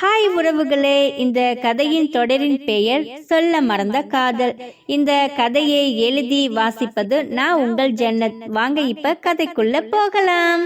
Hi உறவுகளே இந்த கதையின் தொடரின் பெயர் சொல்ல மறந்த காதல். இந்த கதையை எழுதி வாசிப்பது நான் உங்கள் ஜன்னத். வாங்க இப்ப கதைக்குள்ள போகலாம்.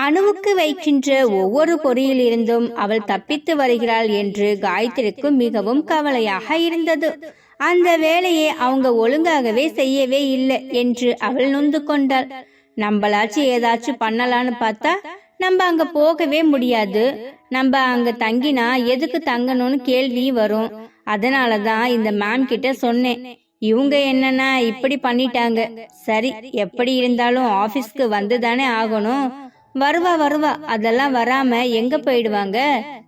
அணுவுக்கு வைக்கின்ற ஒவ்வொரு பொறியிலிருந்தும் அவள் தப்பித்து வருகிறாள் என்று காயத்ரிக்கு மிகவும் கவலையாக இருந்தது. அந்த வேலையை அவங்க ஒழுங்காகவே செய்யவே இல்லை என்று அவள் நொந்து கொண்டாள். நம்மளாச்சும் ஏதாச்சும் பண்ணலான்னு பார்த்தா நம்ம அங்க போகவே முடியாது. நம்ம அங்க தங்கினா எதுக்கு தங்கணும்னு கேள்வி வரும். அதனால தான் இந்த மேம் கிட்ட சொன்னேன். இவங்க என்னன்னா இப்படி பண்ணிட்டாங்க. சரி எப்படி இருந்தாலும் ஆபீஸ்க்கு வந்து தானே ஆகணும். வருவா வருவா. அதெல்லாம் வராம எங்க போயிடுவாங்க?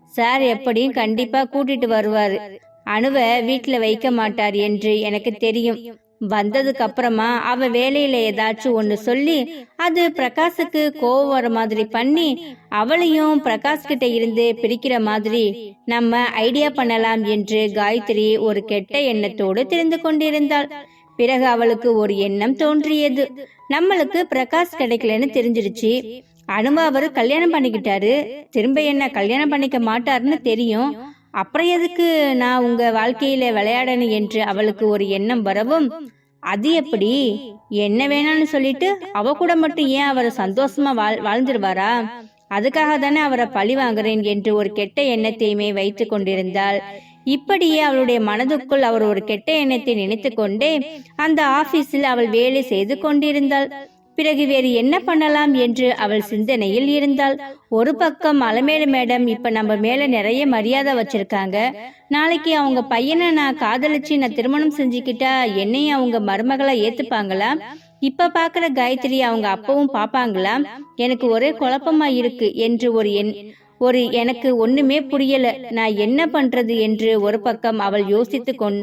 சார் எப்படியும் கண்டிப்பா கூட்டிட்டு வருவாரு. அணுவை வீட்டுல வைக்க மாட்டார் என்று எனக்கு தெரியும். வந்ததுக்கு அப்புறமா அவ வேலையில ஏதாச்சும் ஒண்ணு சொல்லி அது பிரகாஷுக்கு கோவம் வர மாதிரி பண்ணி அவளையும் பிரகாஷ் கிட்ட இருந்து பிரிக்கிற மாதிரி நம்ம ஐடியா பண்ணலாம் என்று காயத்ரி ஒரு கெட்ட எண்ணத்தோடு தெரிந்து கொண்டிருந்தாள். பிறகு அவளுக்கு ஒரு எண்ணம் தோன்றியது. நம்மளுக்கு பிரகாஷ் கிடைக்கலன்னு தெரிஞ்சிருச்சு. அனுமா அவரு கல்யாணம் பண்ணிக்கிட்டாரு. திரும்ப என்ன கல்யாணம் பண்ணிக்க மாட்டாருன்னு தெரியும். அப்புறம் எதுக்கு நான் உங்க வாழ்க்கையில விளையாடணும் என்று அவளுக்கு ஒரு எண்ணம் வரவும் அது எப்படி? என்ன வேணாம்னு சொல்லிட்டு அவ கூட மட்டும் ஏன் அவரை சந்தோஷமா வாழ் வாழ்ந்துருவாரா? அதுக்காக தானே அவரை பழி வாங்குறேன் என்று ஒரு கெட்ட எண்ணத்தையுமே வைத்து கொண்டிருந்தாள். இப்படியே அவளுடைய மனதுக்குள் அவர் ஒரு கெட்ட எண்ணத்தை நினைத்து கொண்டே அந்த ஆபீஸில் அவள் வேலை செய்து கொண்டிருந்தாள். பிறகு வேறு என்ன பண்ணலாம் என்று அவள் சிந்தனையில் இருந்தாள். ஒரு பக்கம் அலமேலு மேடம் இப்ப நம்ம மேல நிறைய மரியாதை வச்சிருக்காங்க. நாளைக்கு அவங்க பையனை நான் காதலிச்சு நான் திருமணம் செஞ்சுக்கிட்டா என்னையும் அவங்க மருமகளை ஏத்துப்பாங்களா? இப்ப பாக்குற காயத்ரி அவங்க அப்பவும் பாப்பாங்களா? எனக்கு ஒரே குழப்பமா இருக்கு என்று ஒரு எண் ஒரு எனக்கு ஒண்ணுமே புரியல. நான் என்ன பண்றது என்று ஒரு பக்கம் அவள் யோசித்து கொண்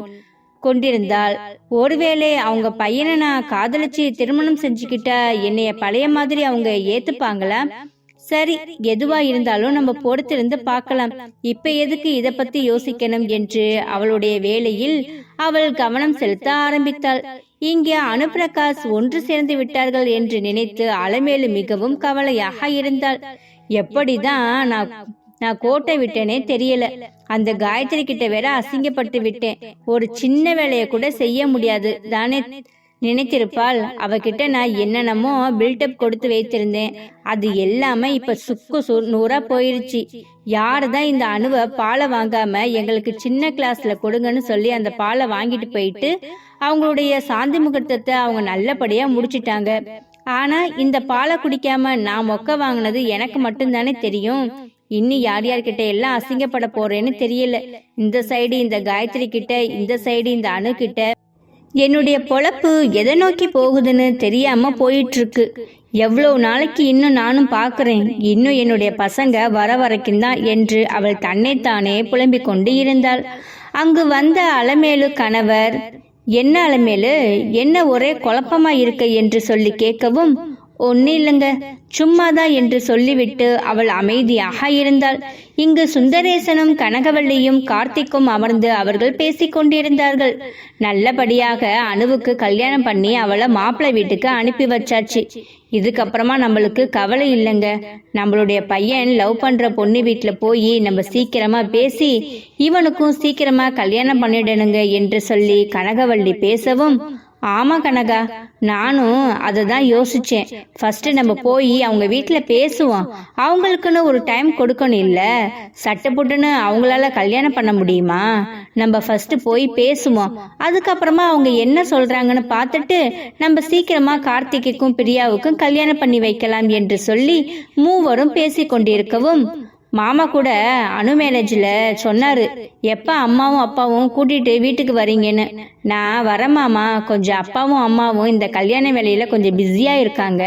கொண்டிருந்தாள். ஒருவேளை அவங்க பையனை நான் காதலிச்சு திருமணம் செஞ்சுக்கிட்டா என்னைய பழைய மாதிரி அவங்க ஏத்துப்பாங்களா? சரி எதுவா இருந்தாலும் நம்ம பொறுத்திருந்து பார்க்கலாம். இப்ப எதுக்கு இத பத்தி யோசிக்கணும் என்று அவளுடைய வேலையில் அவள் கவனம் செலுத்த ஆரம்பித்தாள். இங்கே அனுப்பிரகாஷ் ஒன்று சேர்ந்து விட்டார்கள் என்று நினைத்து அலமேலு மிகவும் கவலையாக இருந்தாள். எப்படிதான் நான் நான் கோட்டை விட்டேனே தெரியல. அந்த காயத்ரி கிட்ட வேற அசிங்கப்பட்டு விட்டேன். ஒரு சின்ன வேலையை கூட செய்ய முடியாது. தானே நினைத்திருப்பாள். அவகிட்ட நான் என்னென்னமோ பில்டப் கொடுத்து வைத்திருந்தேன். அது எல்லாமே இப்ப சுக்கு சு நூறா போயிருச்சு. யாரு தான் இந்த அணுவை பாலை வாங்காம எங்களுக்கு சின்ன கிளாஸ்ல கொடுங்கன்னு சொல்லி அந்த பாலை வாங்கிட்டு போயிட்டு அவங்களுடைய சாந்தி முகூர்த்தத்தை அவங்க நல்லபடியா முடிச்சிட்டாங்க. ஆனா இந்த பாலை குடிக்காம நான் மொக்க வாங்கினது எனக்கு மட்டும்தானே தெரியும். இன்னும் யார் யார்கிட்ட எல்லாம் அசிங்கப்பட போறேன்னு தெரியல. இந்த சைடு இந்த காயத்ரி கிட்ட இந்த சைடு இந்த அணு கிட்ட. என்னுடைய பொழப்பு எதை நோக்கி போகுதுன்னு தெரியாம போயிட்டு இருக்கு எவ்வளவு நாளைக்கு இன்னும் நானும் பார்க்குறேன் இன்னும் என்னுடைய பசங்க வர வரைக்கும் தான் என்று அவள் தன்னைத்தானே புலம்பிக் கொண்டு இருந்தாள். அங்கு வந்த அலமேலு கணவர் என்ன அலமேலு? என்ன ஒரே குழப்பமா இருக்க? என்று சொல்லி கேட்கவும் ஒன்னும் இல்லைங்க. சும்மாதான் என்று சொல்லிவிட்டு அவள் அமைதியாக இருந்தாள். இங்கு சுந்தரேசனும் கனகவள்ளியும் கார்த்திக்கும் அமர்ந்து அவர்கள் பேசிக் கொண்டிருந்தார்கள். நல்லபடியாக அணுவுக்கு கல்யாணம் பண்ணி அவளை மாப்பிள்ளை வீட்டுக்கு அனுப்பி வச்சாச்சு. இதுக்கப்புறமா நம்மளுக்கு கவலை இல்லைங்க. நம்மளுடைய பையன் லவ் பண்ற பொண்ணு வீட்டுல போய் நம்ம சீக்கிரமா பேசி இவனுக்கும் சீக்கிரமா கல்யாணம் பண்ணிடணுங்க என்று சொல்லி கனகவள்ளி பேசவும் ஆமா கனகா நானும் அதை தான் யோசிச்சேன். ஃபர்ஸ்ட் நம்ம போய் அவங்க வீட்டில் பேசுவோம். அவங்களுக்குன்னு ஒரு டைம் கொடுக்கணும் இல்லை? சட்டப்புட்டுன்னு அவங்களால கல்யாணம் பண்ண முடியுமா? நம்ம ஃபர்ஸ்ட் போய் பேசுவோம். அதுக்கப்புறமா அவங்க என்ன சொல்றாங்கன்னு பார்த்துட்டு நம்ம சீக்கிரமா கார்த்திகைக்கும் பிரியாவுக்கும் கல்யாணம் பண்ணி வைக்கலாம் என்று சொல்லி மூவரும் பேசி கொண்டிருக்கவும் மாமா கூட அணு மேரேஜில் சொன்னாரு. எப்போ அம்மாவும் அப்பாவும் கூட்டிட்டு வீட்டுக்கு வரீங்கன்னு. நான் வரேன் மாமா. கொஞ்சம் அப்பாவும் அம்மாவும் இந்த கல்யாண வேலையில் கொஞ்சம் பிஸியாக இருக்காங்க.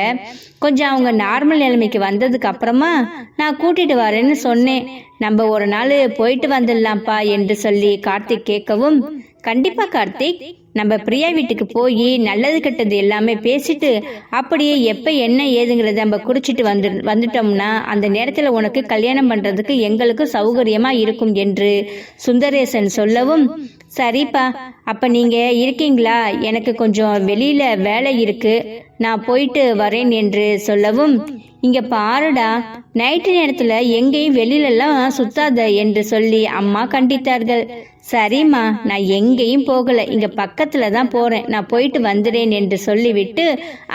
கொஞ்சம் அவங்க நார்மல் நிலைமைக்கு வந்ததுக்கு அப்புறமா நான் கூட்டிட்டு வரேன்னு சொன்னேன். நம்ம ஒரு நாள் போயிட்டு வந்துடலாம்ப்பா என்று சொல்லி கார்த்திக் கேட்கவும் கண்டிப்பா கார்த்திக் நம்ம பிரியா வீட்டுக்கு போய் நல்லது கெட்டது எல்லாமே பேசிட்டு அப்படியே எப்போ என்ன ஏதுங்கிறத நம்ம குறிச்சிட்டு வந்து வந்துட்டோம்னா அந்த நேரத்தில் உனக்கு கல்யாணம் பண்ணுறதுக்கு எங்களுக்கு சௌகரியமாக இருக்கும் என்று சுந்தரேசன் சொல்லவும் சரிப்பா அப்போ நீங்கள் இருக்கீங்களா? எனக்கு கொஞ்சம் வெளியில் வேலை இருக்கு. நான் போயிட்டு வரேன் என்று சொல்லவும் இங்கே பாருடா நைட்டு நேரத்தில் எங்கேயும் வெளியிலலாம் சுத்தாத என்று சொல்லி அம்மா கண்டித்தார்கள். சரிம்மா நான் எங்கேயும் போகல. இங்க பக்கத்துல தான் போறேன். நான் போயிட்டு வந்துடுறேன் என்று சொல்லிவிட்டு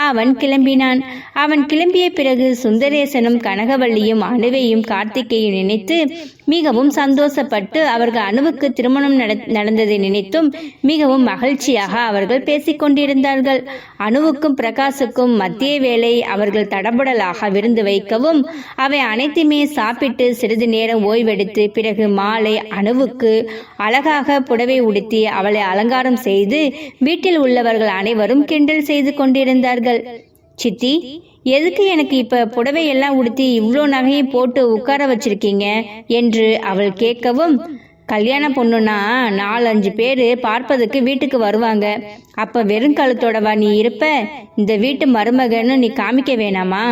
அவன் கிளம்பினான். அவன் கிளம்பிய பிறகு சுந்தரேசனும் கனகவள்ளியும் அணுவையும் கார்த்திகையும் நினைத்து மிகவும் சந்தோஷப்பட்டு அவர்கள் அணுவுக்கு திருமணம் நட- நடந்ததை நினைத்தும் மிகவும் மகிழ்ச்சியாக அவர்கள் பேசிக்கொண்டிருந்தார்கள் அணுவுக்கும் பிரகாசுக்கும் மத்திய வேளை அவர்கள் தடபுடலாக விருந்து வைக்கவும் அவை அனைத்துமே சாப்பிட்டு சிறிது நேரம் ஓய்வெடுத்து பிறகு மாலை அணுவுக்கு அழக அழகாக புடவை உடுத்தி அவளை அலங்காரம் செய்து வீட்டில் உள்ளவர்கள் அனைவரும் கிண்டல் செய்து கொண்டிருந்தார்கள். சித்தி எதுக்கு எனக்கு இப்ப புடவை எல்லாம் உடுத்தி இவ்வளோ நகையை போட்டு உட்கார வச்சிருக்கீங்க? என்று அவள் கேட்கவும் கல்யாண பொண்ணுனா நாலஞ்சு பேர் பார்ப்பதுக்கு வீட்டுக்கு வருவாங்க. அப்ப வெறும் கழுத்தோடவா நீ இருப்ப? இந்த வீட்டு மருமகன்னு நீ காமிக்க வேணாமா?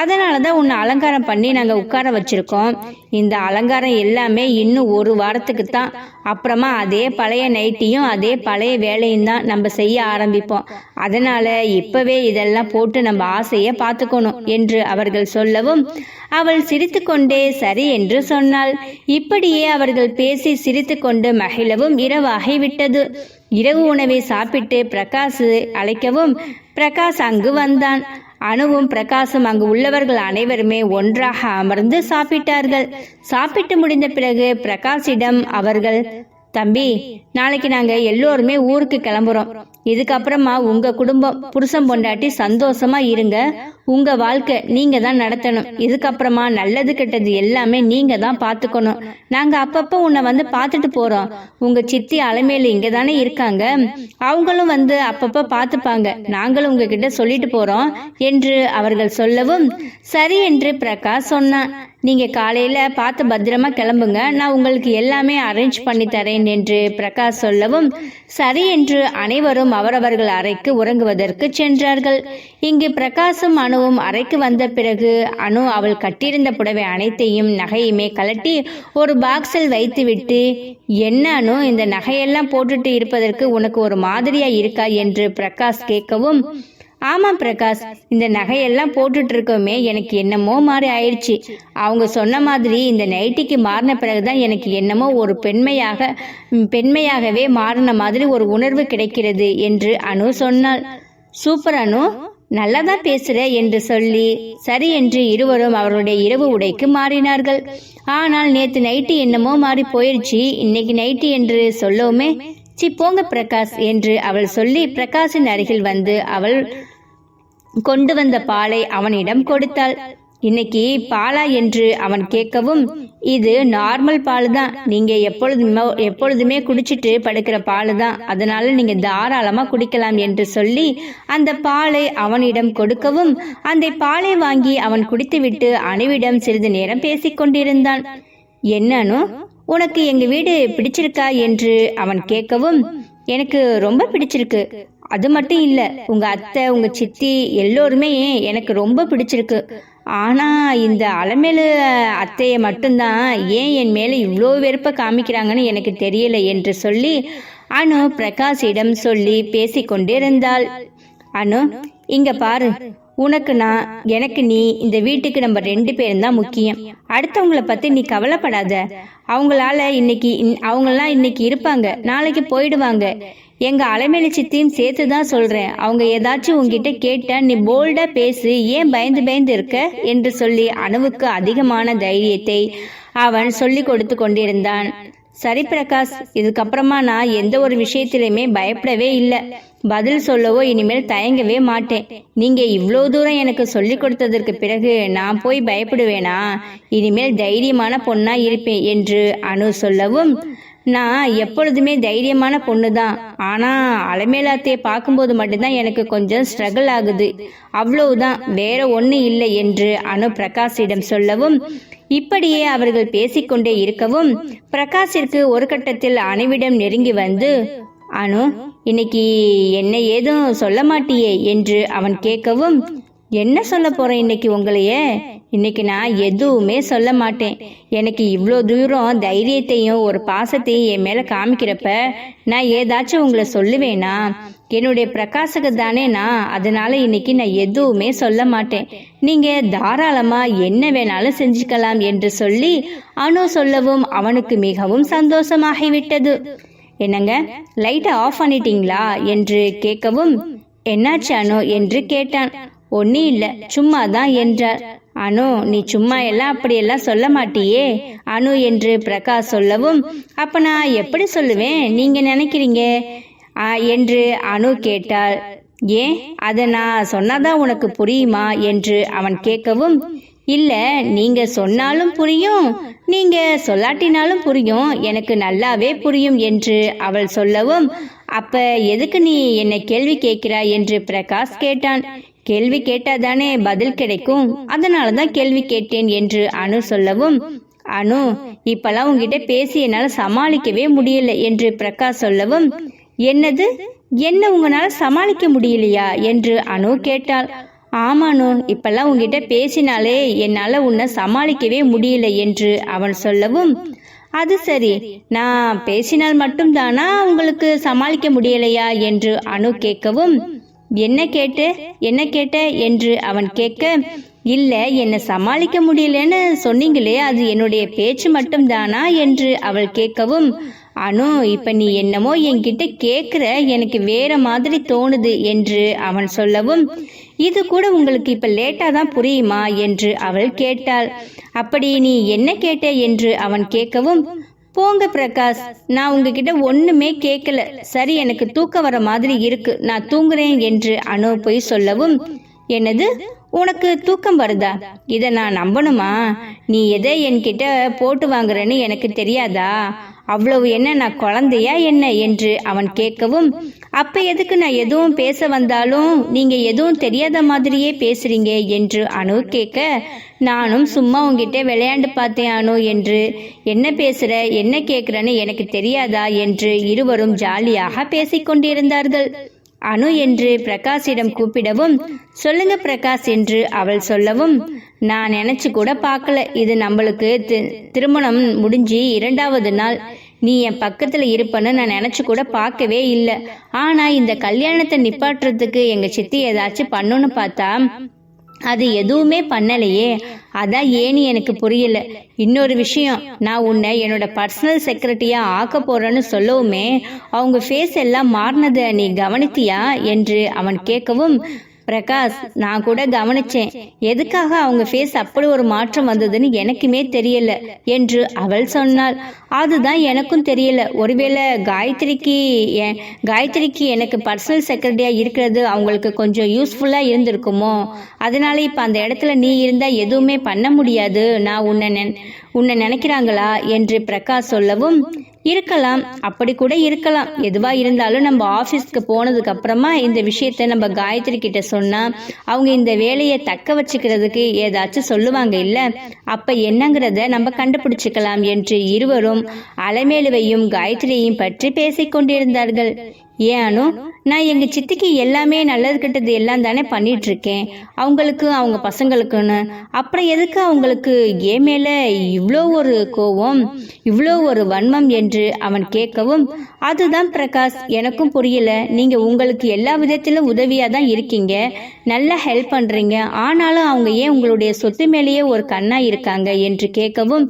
அதனால தான் உன்னை அலங்காரம் பண்ணி நாங்கள் உட்கார வச்சிருக்கோம். இந்த அலங்காரம் எல்லாமே இன்னும் ஒரு வாரத்துக்கு தான். அப்புறமா அதே பழைய நைட்டியும் அதே பழைய வேலையும் தான் நம்ம செய்ய ஆரம்பிப்போம். அதனால இப்பவே இதெல்லாம் போட்டு நம்ம ஆசையை பார்த்துக்கணும் என்று அவர்கள் சொல்லவும் அவள் சிரித்துக்கொண்டே சரி என்று சொன்னாள். இப்படியே அவர்கள் பேசி சிரித்துக்கொண்டு மகிழவும் இரவாகி விட்டது. இரவு உணவை சாப்பிட்டு பிரகாஷ் அழைக்கவும் பிரகாஷ் அங்கு வந்தான். அணுவும் பிரகாசும் அங்கு உள்ளவர்கள் அனைவருமே ஒன்றாக அமர்ந்து சாப்பிட்டார்கள். சாப்பிட்டு முடிந்த பிறகு பிரகாஷிடம் அவர்கள் தம்பி நாளைக்கு நாங்க எல்லோருமே ஊருக்கு கிளம்புறோம். இதுக்கப்புறமா உங்க குடும்பம் புருஷன் பொண்டாட்டி சந்தோஷமா இருங்க. உங்க வாழ்க்கை நீங்க தான் நடத்தணும். இதுக்கப்புறமா நல்லது கெட்டது எல்லாமே நீங்க தான் பார்த்துக்கணும். நாங்க அப்பப்போ உன்னை வந்து பார்த்துட்டு போறோம். உங்க சித்தி அலைமையில இங்க தானே இருக்காங்க. அவங்களும் வந்து அப்பப்போ பார்த்துப்பாங்க. நாங்களும் உங்ககிட்ட சொல்லிட்டு போறோம் என்று அவர்கள் சொல்லவும் சரி என்று பிரகாஷ் சொன்னான். நீங்கள் காலையில் பார்த்து பத்திரமா கிளம்புங்க. நான் உங்களுக்கு எல்லாமே அரேஞ்ச் பண்ணி தரேன் என்று பிரகாஷ் சொல்லவும் சரி என்று அனைவரும் அவரவர்கள் அறைக்கு உறங்குவதற்கு சென்றார்கள். இங்கு பிரகாசும் அணுவும் அறைக்கு வந்த பிறகு அணு அவள் கட்டியிருந்த புடவை அனைத்தையும் நகையுமே கலட்டி ஒரு பாக்ஸில் வைத்துவிட்டு என்ன அணு இந்த நகையெல்லாம் போட்டுட்டு இருப்பதற்கு உனக்கு ஒரு மாதிரியா இருக்கா? என்று பிரகாஷ் கேட்கவும் ஆமாம் பிரகாஷ். இந்த நகையெல்லாம் போட்டுட்டு இருக்கோமே எனக்கு என்னமோ மாறி ஆயிடுச்சு. அவங்க சொன்ன மாதிரி இந்த நைட்டிக்கு மாறின பிறகுதான் எனக்கு என்னமோ ஒரு பெண்மையாக பெண்மையாகவே மாறின மாதிரி ஒரு உணர்வு கிடைக்கிறது என்று அனு சொன்னாள். சூப்பர் அனு நல்லதா பேசுற என்று சொல்லி சரி என்று இருவரும் அவருடைய இரவு உடைக்கு மாறினார்கள். ஆனால் நேத்து நைட்டு என்னமோ மாறி போயிடுச்சு இன்னைக்கு நைட்டு என்று சொல்லவுமே சி போங்க பிரகாஷ் என்று அவள் சொல்லி பிரகாஷின் அருகில் வந்து அவள் கொண்டு வந்த பாலை அவனிடம் கொடுத்தாள். இன்னைக்கு பாலா என்று அவன் கேட்கவும் இது நார்மல் பால் தான் நீங்க எப்பொழுதுமே எப்பொழுதுமே குடிச்சிட்டு படுக்கிற பால் தான் அதனால நீங்க தாராளமா குடிக்கலாம் என்று சொல்லி அந்த பாலை அவனிடம் கொடுக்கவும் அந்த பாலை வாங்கி அவன் குடித்துவிட்டு அணுவிடம் சிறிது நேரம் பேசிக் கொண்டிருந்தான். என்னன்னு உனக்கு எங்க வீடு பிடிச்சிருக்கா? என்று அவன் கேட்கவும் எனக்கு ரொம்ப பிடிச்சிருக்கு. அது மட்டும் இல்ல உங்க அத்தை உங்க சித்தி எல்லோருமே எனக்கு ரொம்ப பிடிச்சிருக்கு. ஆனா இந்த அலமேலு அத்தையை மட்டும்தான் ஏன் என் மேல இவ்வளோ வெறுப்ப காமிக்கிறாங்கன்னு எனக்கு தெரியல என்று சொல்லி அனு பிரகாஷிடம் சொல்லி பேசிக்கொண்டே இருந்தாள். அனு இங்க பாரு உனக்கு நான் எனக்கு நீ இந்த வீட்டுக்கு நம்ம ரெண்டு பேரும் தான் முக்கியம். அடுத்தவங்கள பத்தி நீ கவலைப்படாத. அவங்களால இன்னைக்கு இன்- இன்னைக்கு இருப்பாங்க. நாளைக்கு போயிடுவாங்க. எங்க அலைமேலி சித்தியும் சேர்த்து தான் சொல்றேன். அவங்க ஏதாச்சும் உங்ககிட்ட கேட்டா நீ போல்டா பேசு. ஏன் பயந்து பயந்து இருக்க? என்று சொல்லி அணுவுக்கு அதிகமான தைரியத்தை அவன் சொல்லி கொடுத்து கொண்டிருந்தான். சரி பிரகாஷ் இதுக்கப்புறமா நான் எந்த ஒரு விஷயத்திலுமே பயப்படவே இல்லை. பதில் சொல்லவோ இனிமேல் தயங்கவே மாட்டேன். நீங்க இவ்வளோ தூரம் எனக்கு சொல்லி கொடுத்ததற்கு பிறகு நான் போய் பயப்படுவேனா? இனிமேல் தைரியமான பொண்ணா இருப்பேன் என்று அனு சொல்லவும் நான் எப்பொழுதுமே தைரியமான பொண்ணு தான் ஆனா அலமேலாத்தையை பார்க்கும்போது மட்டும்தான் எனக்கு கொஞ்சம் ஸ்ட்ரகிள் ஆகுது. அவ்வளவுதான் வேற ஒண்ணு இல்லை என்று அனு பிரகாஷிடம் சொல்லவும் இப்படியே அவர்கள் பேசிக்கொண்டே இருக்கவும் பிரகாஷிற்கு ஒரு கட்டத்தில் அணுவிடம் நெருங்கி வந்து அனு இன்னைக்கு என்ன ஏதும் சொல்ல மாட்டியே? என்று அவன் கேட்கவும் என்ன சொல்ல போறேன் இன்னைக்கு உங்களையே? இன்னைக்கு நான் எதுவுமே சொல்ல மாட்டேன். எனக்கு இவ்வளோ தூரம் தைரியத்தையும் ஒரு பாசத்தையும் என் மேலே காமிக்கிறப்ப நான் ஏதாச்சும் உங்களை சொல்லுவேனா? என்னுடைய பிரகாசக்கு தானே நான். அதனால இன்னைக்கு நான் எதுவுமே சொல்ல மாட்டேன். நீங்க தாராளமா என்ன வேணாலும் செஞ்சுக்கலாம் என்று சொல்லி அனு சொல்லவும் அவனுக்கு மிகவும் சந்தோஷமாகிவிட்டது. என்னங்க லைட்டை ஆஃப் பண்ணிட்டீங்களா? என்று கேட்கவும் என்னாச்சு அனு? என்று கேட்டான். ஒன்னும் இல்லை சும்மா தான் என்றார். அனு நீ சும்மா எல்லாம் அப்படியெல்லாம் சொல்ல மாட்டியே? அனு என்று பிரகாஷ் சொல்லவும் அப்ப நான் எப்படி சொல்லுவேன்? நீங்க நினைக்கிறீங்க? என்று அனு கேட்டாள். ஏன்? அதை நான் சொன்னாதான் உனக்கு புரியுமா? என்று அவன் கேட்கவும் இல்ல நீங்க சொன்னாலும் புரியும் நீங்க சொல்லாட்டினாலும் புரியும் எனக்கு நல்லாவே புரியும் என்று அவள் சொல்லவும் அப்ப எதுக்கு நீ என்னை கேள்வி கேட்கிறாய்? என்று பிரகாஷ் கேட்டான். கேள்வி கேட்டாதானே பதில் கிடைக்கும்? அதனால தான் கேள்வி கேட்டேன் என்று அனு சொல்லவும் அனு இப்பெல்லாம் உங்ககிட்ட பேசி என்னால் சமாளிக்கவே முடியல என்று பிரகாஷ் சொல்லவும் என்னது? என்ன உங்களால சமாளிக்க முடியலையா? என்று அனு கேட்டாள். ஆமானு இப்பெல்லாம் உங்ககிட்ட பேசினாலே என்னால உன்னை சமாளிக்கவே முடியல என்று அவன் சொல்லவும் அது சரி நான் பேசினால் மட்டும்தானா உங்களுக்கு சமாளிக்க முடியலையா? என்று அனு கேட்கவும் என்ன கேட்டு என்ன கேட்ட என்று அவன் கேட்க இல்ல என்னை சமாளிக்க முடியலன்னு சொன்னீங்களே அது என்னுடைய பேச்சு மட்டும்தானா? என்று அவள் கேட்கவும் அனு இப்ப நீ என்னமோ என்கிட்ட கேக்குற எனக்கு வேற மாதிரி தோணுது என்று அவன் சொல்லவும் இது கூட உங்களுக்கு இப்ப லேட்டா தான் புரியுமா? என்று அவள் கேட்டாள். அப்படி நீ என்ன கேட்ட? என்று அவன் கேட்கவும் போங்க பிரகாஷ் நான் உங்ககிட்ட ஒண்ணுமே கேட்கல சரி எனக்கு தூக்கம் வர மாதிரி இருக்கு. நான் தூங்குறேன் என்று அணு போய் சொல்லவும் என்னது? உனக்கு தூக்கம் வருதா? இதை நான் நம்பணுமா? நீ எதை என்கிட்ட போட்டு வாங்குறேன்னு எனக்கு தெரியாதா? அவ்வளவு என்ன நான் குழந்தையா என்ன? என்று அவன் கேட்கவும் அப்ப எதுக்கு நான் எதுவும் பேச வந்தாலும் நீங்க எதுவும் தெரியாத மாதிரியே பேசுறீங்க என்று அனு கேட்க நானும் சும்மா உங்ககிட்ட விளையாண்டு பார்த்தேன் அனு என்று என்ன பேசுற என்ன கேட்குறன்னு எனக்கு தெரியாதா? என்று இருவரும் ஜாலியாக பேசிக் கொண்டிருந்தார்கள். அனு என்று பிரகாஷிடம் கூப்பிடவும் சொல்லுங்க பிரகாஷ் என்று அவள் சொல்லவும் நான் நினைச்சு கூட பார்க்கல. இது நம்மளுக்கு தி- திருமணம் முடிஞ்சு இரண்டாவது நாள். நீ என் பக்கத்துல இருப்பன்னு நான் நினைச்சு கூட பார்க்கவே இல்லை. ஆனா இந்த கல்யாணத்தை நிப்பாட்டுறதுக்கு எங்க சித்தி ஏதாச்சும் பண்ணுன்னு பார்த்தா அது எதுவுமே பண்ணலையே. அதான் ஏன்னு எனக்கு புரியல. இன்னொரு விஷயம் நான் உன்னை என்னோட பர்சனல் செக்ரட்டரியா ஆக்க போறேன்னு சொல்லவுமே அவங்க ஃபேஸ் எல்லாம் மாறினதை நீ கவனித்தியா? என்று அவன் கேட்கவும் பிரகாஷ் நான் கூட கவனிச்சேன். எதுக்காக அவங்க ஃபேஸ் அப்படி ஒரு மாற்றம் வந்ததுன்னு எனக்குமே தெரியல என்று அவள் சொன்னாள். அதுதான் எனக்கும் தெரியல. ஒருவேளை காயத்ரிக்கு காயத்ரிக்கு எனக்கு பர்சனல் செக்ரட்டரியா இருக்கிறது அவங்களுக்கு கொஞ்சம் யூஸ்ஃபுல்லா இருந்திருக்குமோ? அதனால இப்ப அந்த இடத்துல நீ இருந்தா எதுவுமே பண்ண முடியாது. நான் உன்னை உன்னை நினைக்கிறாங்களா என்று பிரகாஷ் சொல்லவும் இருக்கலாம் அப்படி கூட இருக்கலாம். எதுவா இருந்தாலும் நம்ம ஆபீஸ்க்கு போனதுக்கு அப்புறமா இந்த விஷயத்த நம்ம காயத்ரி கிட்ட சொன்னா அவங்க இந்த வேலையை தக்க வச்சுக்கிறதுக்கு ஏதாச்சும் சொல்லுவாங்க இல்ல? அப்ப என்னங்கிறத நம்ம கண்டுபிடிச்சுக்கலாம் என்று இருவரும் அலமேலுவையும் காயத்ரியையும் பற்றி பேசிக் கொண்டிருந்தார்கள். ஏன் அனு நான் எங்க சித்திக்கு எல்லாமே நல்லது கெட்டது எல்லாம் தானே பண்ணிட்டு இருக்கேன் அவங்களுக்கு அவங்க பசங்களுக்குன்னு. அப்புறம் எதுக்கு அவங்களுக்கு ஏ மேல இவ்வளோ ஒரு கோபம் இவ்வளோ ஒரு வன்மம் என்று அவன் கேட்கவும் அதுதான் பிரகாஷ் எனக்கும் புரியல. நீங்க உங்களுக்கு எல்லா விதத்திலும் உதவியா தான் இருக்கீங்க. நல்லா ஹெல்ப் பண்றீங்க. ஆனாலும் அவங்க ஏன் உங்களுடைய சொத்து மேலேயே ஒரு கண்ணா இருக்காங்க? என்று கேட்கவும்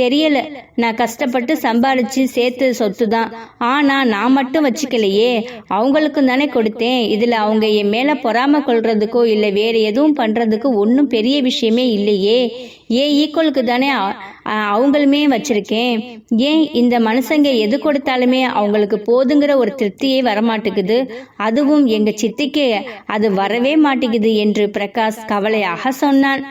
தெரியல. நான் கஷ்டப்பட்டு சம்பாரிச்சு சேர்த்து சொத்து தான் ஆனா நான் மட்டும் வச்சுக்கலையே. அவங்களுக்கும் தானே கொடுத்தேன். இதுல அவங்க என் மேல பொறாம கொள்றதுக்கோ இல்ல வேற எதுவும் பண்றதுக்கோ ஒன்றும் பெரிய விஷயமே இல்லையே. ஏன் ஈக்குவலுக்கு தானே அவங்களுமே வச்சிருக்கேன். ஏன் இந்த மனுஷங்க எது கொடுத்தாலுமே அவங்களுக்கு போதுங்கிற ஒரு திருப்தியே வரமாட்டேங்குது. அதுவும் எங்க சித்திக்கு அது வரவே மாட்டேங்குது என்று பிரகாஷ் கவலையாக சொன்னான்.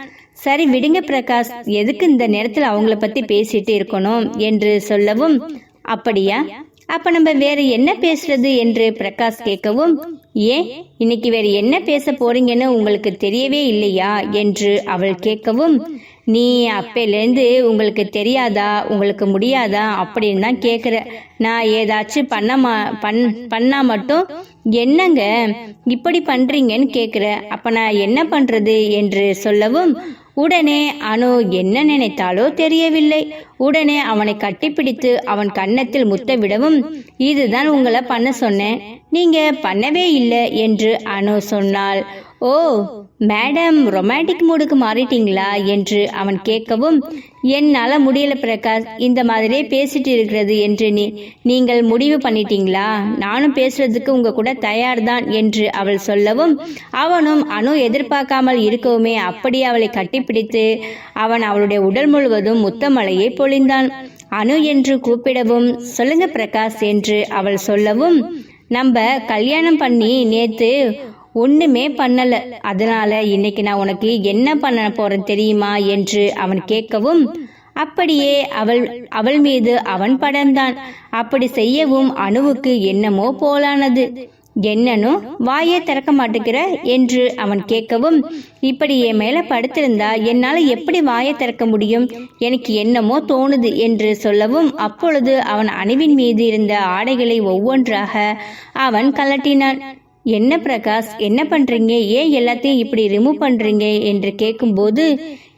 சரி விடுங்க பிரகாஷ். எதுக்கு இந்த நேரத்தில் அவங்கள பத்தி பேசிட்டு இருக்கணும் என்று சொல்லவும் அப்படியா? அப்ப நம்ம வேற என்ன பேசுறது? என்று பிரகாஷ் கேட்கவும் ஏன் இன்னைக்கு வேற என்ன பேச போறீங்கன்னு உங்களுக்கு தெரியவே இல்லையா? என்று அவள் கேட்கவும் நீ அப்பையிலேருந்து உங்களுக்கு தெரியாதா? உங்களுக்கு முடியாதா? அப்படின்னு தான் கேட்குற நான் ஏதாச்சும் பண்ண மா பண் பண்ணா மட்டும் என்னங்க? இப்படி பண்றீங்கன்னு கேட்குற அப்ப நான் என்ன பண்றது? என்று சொல்லவும் உடனே அனு என்ன நினைத்தாலோ தெரியவில்லை. உடனே அவனை கட்டிப்பிடித்து அவன் கன்னத்தில் முத்தமிடவும் இதுதான் உங்களை பண்ண சொன்னேன். நீங்க பண்ணவே இல்லை என்று அனு சொன்னாள். ஓ மேடம் ரொமான்டிக் மூடுக்கு மாறிட்டீங்களா? என்று அவன் கேட்கவும் என்னால் முடியல பிரகாஷ் இந்த மாதிரியே பேசிட்டு இருக்கிறது என்று நீ நீங்கள் முடிவு பண்ணிட்டீங்களா? நானும் பேசுறதுக்கு உங்க கூட தயார்தான் என்று அவள் சொல்லவும் அவனும் அணு எதிர்பார்க்காமல் இருக்கவுமே அப்படி அவளை கட்டிப்பிடித்து அவன் அவளுடைய உடல் முழுவதும் முத்தமலையை பொழிந்தான். அணு என்று கூப்பிடவும் சொல்லுங்க பிரகாஷ் என்று அவள் சொல்லவும் நம்ம கல்யாணம் பண்ணி நேத்து ஒண்ணுமே பண்ணல. அதனால இன்னைக்கு நான் உனக்கு என்ன பண்ண போறேன் தெரியுமா என்று அவன் கேட்கவும் அப்படியே அவள் அவள் மீது அவன் படர்ந்தான். அப்படி செய்யவும் அணுவுக்கு என்னமோ போலானது. என்னனும் வாயே திறக்க மாட்டேங்கிற என்று அவன் கேட்கவும் இப்படி என் மேல படுத்திருந்தா என்னால எப்படி வாயை திறக்க முடியும்? எனக்கு என்னமோ தோணுது என்று சொல்லவும் அப்பொழுது அவன் அணுவின் மீது இருந்த ஆடைகளை ஒவ்வொன்றாக அவன் கலட்டினான் என்ன பிரகாஷ் என்ன பண்றீங்க? ஏன் எல்லாத்தையும் இப்படி ரிமூவ் பண்றீங்க? என்று கேட்கும்போது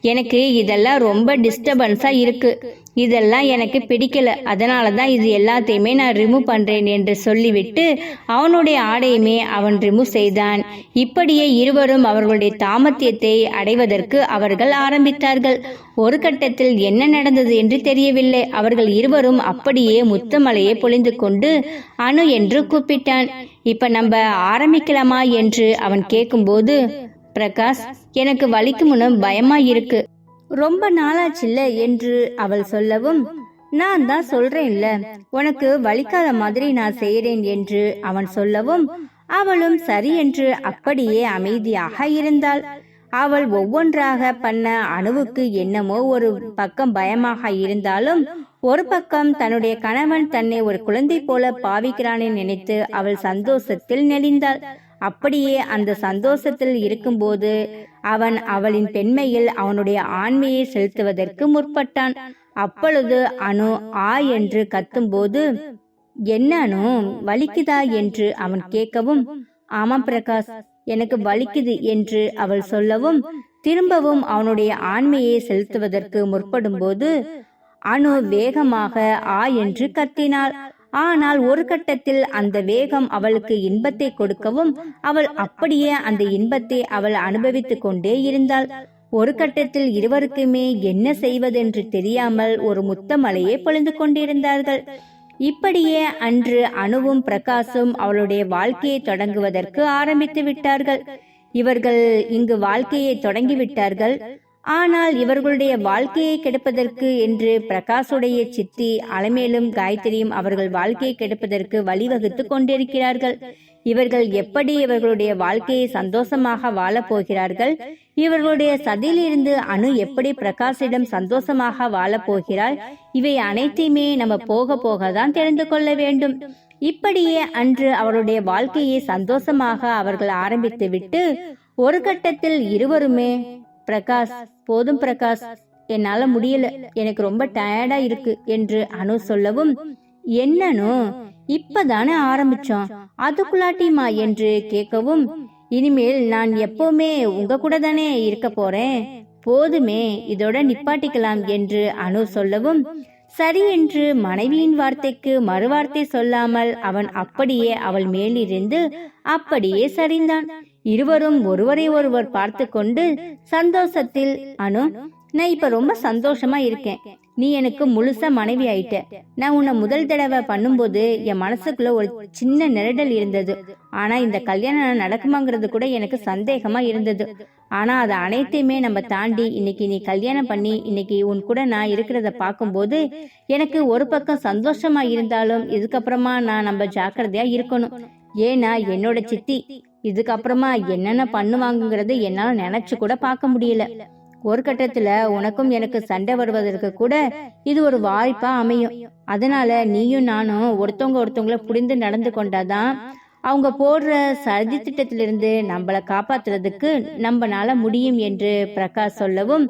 எனக்கு இதெல்லாம் ரொம்ப டிஸ்டர்பன்ஸா இருக்கு. இதெல்லாம் எனக்கு பிடிக்கல. அதனால தான் இது எல்லாத்தையுமே நான் ரிமூவ் பண்றேன் என்று சொல்லிவிட்டு அவனுடைய ஆடையுமே அவன் ரிமூவ் செய்தான். இப்படியே இருவரும் அவர்களுடைய தாமத்தியத்தை அடைவதற்கு அவர்கள் ஆரம்பித்தார்கள். ஒரு கட்டத்தில் என்ன நடந்தது என்று தெரியவில்லை. அவர்கள் இருவரும் அப்படியே முத்தமலையை பொழிந்து கொண்டு அணு என்று கூப்பிட்டான். இப்ப நம்ம ஆரம்பிக்கலாமா என்று அவன் கேட்கும்போது பிரகாஷ் எனக்கு வலிக்கும்னு பயமா இருக்கு ரொம்ப நாளாச்சுல்ல என்று அவள் சொல்லவும் நான் தான் சொல்றேன்ல உனக்கு வலிக்காத மாதிரி நான் செய்யறேன் என்று அவன் சொல்லவும் அவளும் சரி என்று அப்படியே அமைதியாக இருந்தாள். அவள் ஒவ்வொன்றாக பண்ண அணுவுக்கு என்னமோ ஒரு பக்கம் பயமாக இருந்தாலும் ஒரு பக்கம் தன்னுடைய கணவன் தன்னை ஒரு குழந்தை போல பாவிக்கிறானே நினைத்து அவள் சந்தோஷத்தில் நெளிந்தாள். அப்படியே அந்த சந்தோஷத்தில் இருக்கும்போது அவன் அவளின் பெண்மையில் அவனுடைய ஆண்மையை செலுத்துவதற்கு முற்பட்டான். அப்பொழுது அணு ஆ என்று கத்தும்போது என்ன அணு வலிக்குதா? என்று அவன் கேட்கவும் ஆமாம் பிரகாஷ் எனக்கு வலிக்குது என்று அவள் சொல்லவும் திரும்பவும் அவனுடைய ஆண்மையை செலுத்துவதற்கு முற்படும்போது அணு வேகமாக ஆ என்று கத்தினாள். ஆனால் ஒரு கட்டத்தில் அந்த வேகம் அவளுக்கு இன்பத்தை கொடுக்கவும் அவள் அப்படியே அந்த இன்பத்தை அவள் அனுபவித்துக் கொண்டே இருந்தாள். ஒரு கட்டத்தில் இருவருக்குமே என்ன செய்வதென்று தெரியாமல் ஒரு முத்தமலையே பொழிந்து கொண்டிருந்தார்கள். இப்படியே அன்று அணுவும் பிரகாசும் அவளுடைய வாழ்க்கையை தொடங்குவதற்கு ஆரம்பித்து விட்டார்கள். இவர்கள் இங்கு வாழ்க்கையை தொடங்கிவிட்டார்கள் ஆனால் இவர்களுடைய வாழ்க்கையை கெடுப்பதற்கு என்று பிரகாஷுடைய சித்தி அலமேலும் காயத்ரியும் அவர்கள் வாழ்க்கையை கெடுப்பதற்கு வழிவகுத்து கொண்டிருக்கிறார்கள். இவர்கள் எப்படி இவர்களுடைய வாழ்க்கையை சந்தோஷமாக வாழப் போகிறார்கள்? இவர்களுடைய சதியிலிருந்து அணு எப்படி பிரகாஷிடம் சந்தோஷமாக வாழப் போகிறாள்? இவை அனைத்தையுமே நம்ம போக போக தான் தெரிந்து கொள்ள வேண்டும். இப்படியே அன்று அவருடைய வாழ்க்கையை சந்தோஷமாக அவர்கள் ஆரம்பித்து விட்டு ஒரு கட்டத்தில் இருவருமே பிரகாஷ் போதும் பிரகாஷ். என்னால முடியல. எனக்கு ரொம்ப டயர்டா இருக்கு என்று அனு சொல்லவும் என்னனு? இப்பதானே ஆரம்பிச்சோம். அதுக்குள்ளாட்டிமா என்று கேட்கவும் இனிமேல் நான் எப்பவுமே உங்க கூட தானே இருக்க போறேன். போதுமே இதோட நிப்பாட்டிக்கலாம் என்று அனு சொல்லவும் சரி என்று மனைவியின் வார்த்தைக்கு மறுவார்த்தை சொல்லாமல் அவன் அப்படியே அவள் மேலிருந்து அப்படியே சரிந்தான். இருவரும் ஒருவரை ஒருவர் பார்த்து கொண்டு சந்தோஷத்தில் அனு நான் இப்ப ரொம்ப சந்தோஷமா இருக்கேன். நீ எனக்கு முழுசா மனைவி ஆயிட்ட. நான் உன்னை முதல் தடவை பண்ணும்போது என் மனசுக்குள்ள ஒரு சின்ன நெருடல் இருந்தது. ஆனா இந்த கல்யாணம் நடக்குமாங்கிறது கூட எனக்கு சந்தேகமா இருந்தது. ஆனா அது அனைத்தையுமே நம்ம தாண்டி இன்னைக்கு நீ கல்யாணம் பண்ணி இன்னைக்கு உன் கூட நான் இருக்கிறத பார்க்கும்போது எனக்கு ஒரு பக்கம் சந்தோஷமா இருந்தாலும் இதுக்கப்புறமா நான் நம்ம ஜாக்கிரதையா இருக்கணும். ஏன்னா என்னோட சித்தி. இதுக்கப்புறமா என்னென்ன பண்ணுவாங்கங்கிறது என்னால நினைச்சு கூட பார்க்க முடியல. ஒரு கட்டத்துல உனக்கும் எனக்கு சண்டை வருவதற்கு கூட இது ஒரு வாய்ப்பா அமையும். அதனால நீயும் நானும் ஒருத்தவங்க ஒருத்தவங்கள புரிந்து நடந்து கொண்டாதான் அவங்க போடுற சதி திட்டத்திலிருந்து நம்மள காப்பாத்துறதுக்கு நம்மனால முடியும் என்று பிரகாஷ் சொல்லவும்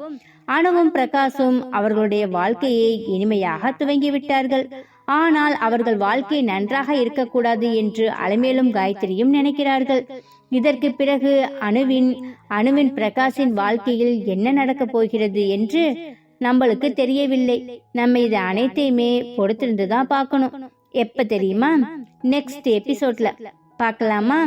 அணுவும் பிரகாஷும் அவர்களுடைய வாழ்க்கையை இனிமையாக துவங்கி விட்டார்கள். ஆனால் அவர்கள் வாழ்க்கை நன்றாக இருக்கக்கூடாது என்று அலைமேலும் காயத்ரியும் நினைக்கிறார்கள். இதற்கு பிறகு அணுவின் அணுவின் பிரகாஷின் வாழ்க்கையில் என்ன நடக்கப் போகிறது என்று நம்மளுக்கு தெரியவில்லை. நம்ம இது அனைத்தையுமே பொறுத்திருந்து தான் பார்க்கணும். எப்ப தெரியுமா? நெக்ஸ்ட் எபிசோட்ல பார்க்கலாமா?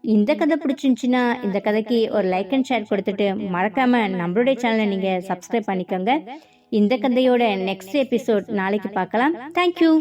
இந்த கதை பிடிச்சிருந்துச்சுன்னா இந்த கதைக்கு ஒரு லைக் அண்ட் ஷேர் கொடுத்துட்டு மறக்காம நம்மளுடைய சேனலை நீங்க சப்ஸ்கிரைப் பண்ணிக்கோங்க. இந்த கதையோட நெக்ஸ்ட் எபிசோட் நாளைக்கு பார்க்கலாம். தேங்க்யூ